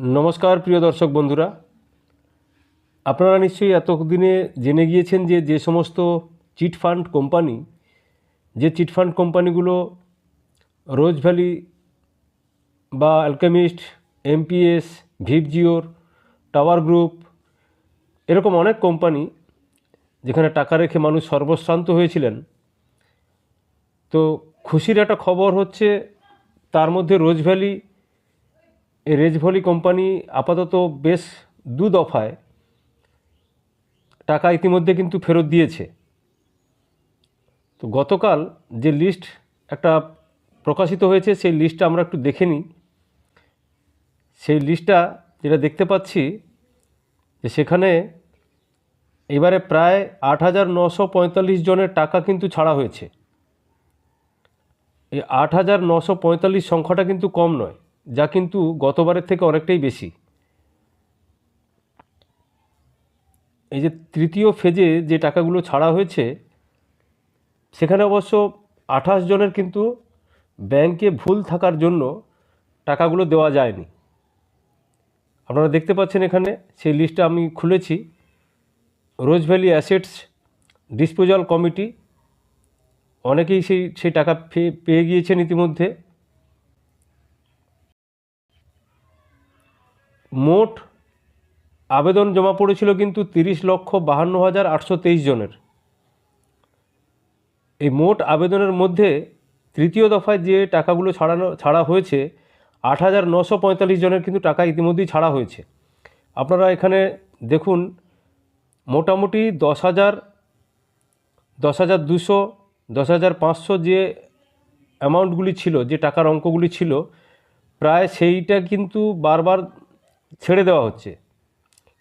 নমস্কার, প্রিয় দর্শক বন্ধুরা। আপনারা নিশ্চয়ই এতদিনে জেনে গিয়েছেন যে যে সমস্ত চিট ফান্ড কোম্পানি, যে চিট ফান্ড কোম্পানিগুলো রোজ ভ্যালি বা Alchemist, MPS Vibgyor tower group, এরকম অনেক কোম্পানি যেখানে টাকা রেখে মানুষ সর্বশ্রান্ত হয়েছিলেন। তো খুশির একটা খবর হচ্ছে, তার মধ্যে রোজ ভ্যালি এই রেজভলি কোম্পানি আপাতত বেশ দু দফায় টাকা ইতিমধ্যে কিন্তু ফেরত দিয়েছে। তো গতকাল যে লিস্ট একটা প্রকাশিত হয়েছে, সেই লিস্টটা আমরা একটু দেখে নিই। সেই লিস্টটা যেটা দেখতে পাচ্ছি, যে সেখানে এবারে প্রায় আট হাজার নশো পঁয়তাল্লিশ জনের টাকা কিন্তু ছাড়া হয়েছে। এই আট হাজার নশো পঁয়তাল্লিশ সংখ্যাটা কিন্তু কম নয়। যা কিন্তু গতবারের থেকে অনেকটাই বেশি। এই যে তৃতীয় ফেজে যে টাকাগুলো ছাড়া হয়েছে, সেখানে অবশ্য আঠাশ জনের কিন্তু ব্যাংকে ভুল থাকার জন্য টাকাগুলো দেওয়া যায়নি। আপনারা দেখতে পাচ্ছেন এখানে, সেই লিস্টটা আমি খুলেছি। Rose Valley assets disposal committee, অনেকেই সেই সেই টাকা পেয়ে গিয়েছেন ইতিমধ্যে। মোট আবেদন জমা পড়েছিল কিন্তু তিরিশ লক্ষ বাহান্ন হাজার আটশো তেইশ জনের। এই মোট আবেদনের মধ্যে তৃতীয় দফায় যে টাকাগুলো ছাড়ানো, ছাড়া হয়েছে, আট হাজার নশো পঁয়তাল্লিশ জনের কিন্তু টাকা ইতিমধ্যেই ছাড়া হয়েছে। আপনারা এখানে দেখুন, মোটামুটি দশ হাজার দশ হাজার দুশো, দশ হাজার পাঁচশো যে অ্যামাউন্টগুলি ছিল, যে টাকার অঙ্কগুলি ছিল, প্রায় সেইটা কিন্তু বারবার ছেড়ে দেওয়া হচ্ছে।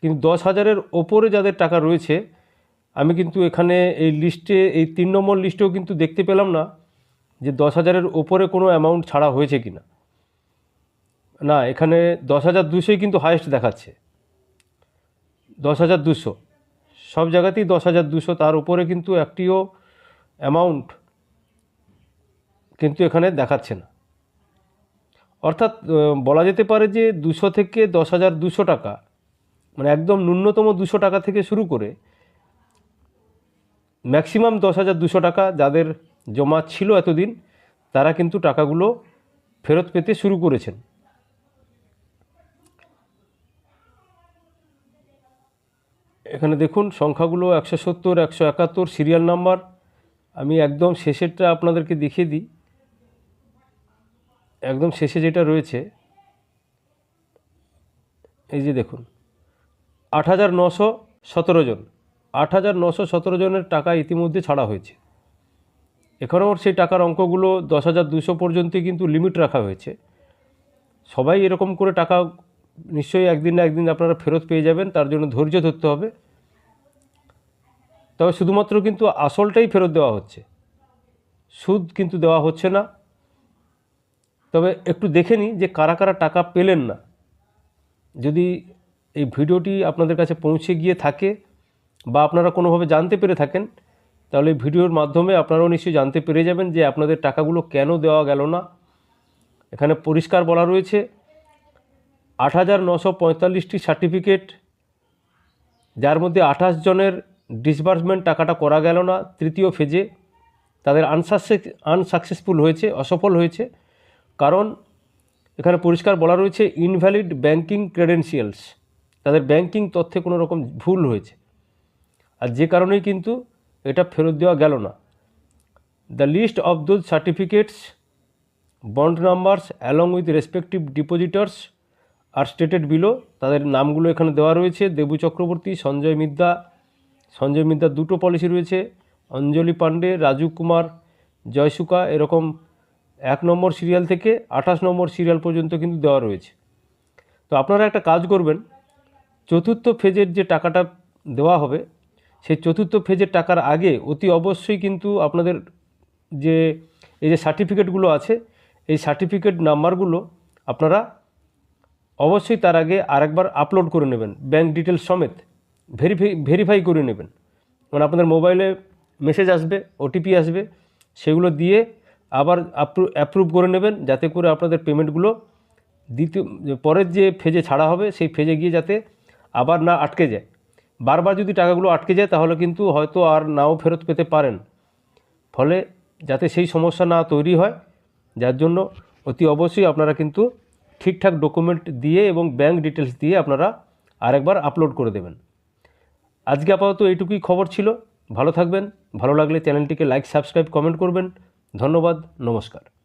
কিন্তু দশ হাজারের ওপরে যাদের টাকা রয়েছে, আমি কিন্তু এখানে এই লিস্টে, এই তিন নম্বর লিস্টেও কিন্তু দেখতে পেলাম না যে দশ হাজারের ওপরে কোনো অ্যামাউন্ট ছাড়া হয়েছে কি না না এখানে দশ হাজার দুশোই কিন্তু হায়েস্ট দেখাচ্ছে। দশ হাজার দুশো। সব জায়গাতেই দশ হাজার দুশো, তার উপরে কিন্তু একটিও অ্যামাউন্ট কিন্তু এখানে দেখাচ্ছে না। অর্থাৎ বলা যেতে পারে যে দুশো থেকে দশ হাজার দুশো টাকা মানে একদম ন্যূনতম দুশো টাকা থেকে শুরু করে ম্যাক্সিমাম দশ হাজার দুশো টাকা যাদের জমা ছিল এতদিন, তারা কিন্তু টাকাগুলো ফেরত পেতে শুরু করেছেন। এখানে দেখুন, সংখ্যাগুলো একশো সত্তর, একশো একাত্তর, সিরিয়াল নাম্বার। আমি একদম শেষেরটা আপনাদেরকে দেখিয়ে দিই। একদম শেষে যেটা রয়েছে, এই যে দেখুন, আট হাজার নশো সতেরো জন, আট হাজার নশো সতেরো জনের টাকা ইতিমধ্যে ছাড়া হয়েছে। এখানেও সেই টাকার অঙ্কগুলো দশ হাজার দুশো পর্যন্তই কিন্তু লিমিট রাখা হয়েছে। সবাই এরকম করে টাকা নিশ্চয়ই একদিন না একদিন আপনারা ফেরত পেয়ে যাবেন, তার জন্য ধৈর্য ধরতে হবে। তবে শুধুমাত্র কিন্তু আসলটাই ফেরত দেওয়া হচ্ছে। সুদ কিন্তু দেওয়া হচ্ছে না। তবে একটু দেখে নিই যে কারা কারা টাকা পেলেন না। যদি এই ভিডিওটি আপনাদের কাছে পৌঁছে গিয়ে থাকে বা আপনারা কোনোভাবে জানতে পেরে থাকেন, তাহলে ভিডিওর মাধ্যমে আপনারাও নিশ্চয়ই জানতে পেরে যাবেন যে আপনাদের টাকাগুলো কেন দেওয়া গেল না। এখানে পরিষ্কার বলা রয়েছে, আট হাজার নশো পঁয়তাল্লিশটি সার্টিফিকেট, যার মধ্যে আঠাশ জনের ডিসবার্সমেন্ট টাকাটা করা গেল না। তৃতীয় ফেজে তাদের আনসাকসেস আনসাকসেসফুল হয়েছে, অসফল হয়েছে। কারণ এখানে পরিষ্কার বলা রয়েছে ইনভ্যালিড ব্যাংকিং ক্রেডেন্সিয়ালস তাদের ব্যাংকিং তথ্যে কোনো রকম ভুল হয়েছে। আর যে কারণেই কিন্তু এটা ফেরত দেওয়া গেল না। The list of those certificates bond numbers along with respective depositors are stated below তাদের নামগুলো এখানে দেওয়া রয়েছে। দেবু চক্রবর্তী, সঞ্জয় মিদ্যা সঞ্জয় মিদ্যার দুটো পলিসি রয়েছে। অঞ্জলি পাণ্ডে রাজু কুমার, জয়সুকা, এরকম এক নম্বর সিরিয়াল থেকে আঠাশ নম্বর সিরিয়াল পর্যন্ত কিন্তু দেওয়া রয়েছে। তো আপনারা একটা কাজ করবেন, চতুর্থ ফেজের যে টাকাটা দেওয়া হবে, সেই চতুর্থ ফেজের টাকার আগে অতি অবশ্যই কিন্তু আপনাদের যে, এই যে সার্টিফিকেটগুলো আছে, এই সার্টিফিকেট নাম্বারগুলো আপনারা অবশ্যই তার আগে আরেকবার আপলোড করে নেবেন ব্যাঙ্ক ডিটেলস সমেত ভেরিফাই ভেরিফাই করে নেবেন। মানে আপনাদের মোবাইলে মেসেজ আসবে, ওটিপি আসবে, সেগুলো দিয়ে আবার অ্যাপ্রুভ করে নেবেন যাতে করে আপনাদের পেমেন্টগুলো দ্বিতীয় পরের যে ফেজে ছাড়া হবে সেই ফেজে গিয়ে যাতে আবার না আটকে যায়। বারবার যদি টাকাগুলো আটকে যায় তাহলে কিন্তু হয়তো আর নাও ফেরত পেতে পারেন। ফলে যাতে সেই সমস্যা না তৈরি হয়, যার জন্য অতি অবশ্যই আপনারা কিন্তু ঠিকঠাক ডকুমেন্ট দিয়ে এবং ব্যাংক ডিটেলস দিয়ে আপনারা আরেকবার আপলোড করে দেবেন। আজকে আপাতত এইটুকুই খবর ছিল। ভালো থাকবেন। ভালো লাগলে চ্যানেলটিকে লাইক সাবস্ক্রাইব কমেন্ট করবেন। ধন্যবাদ নমস্কার।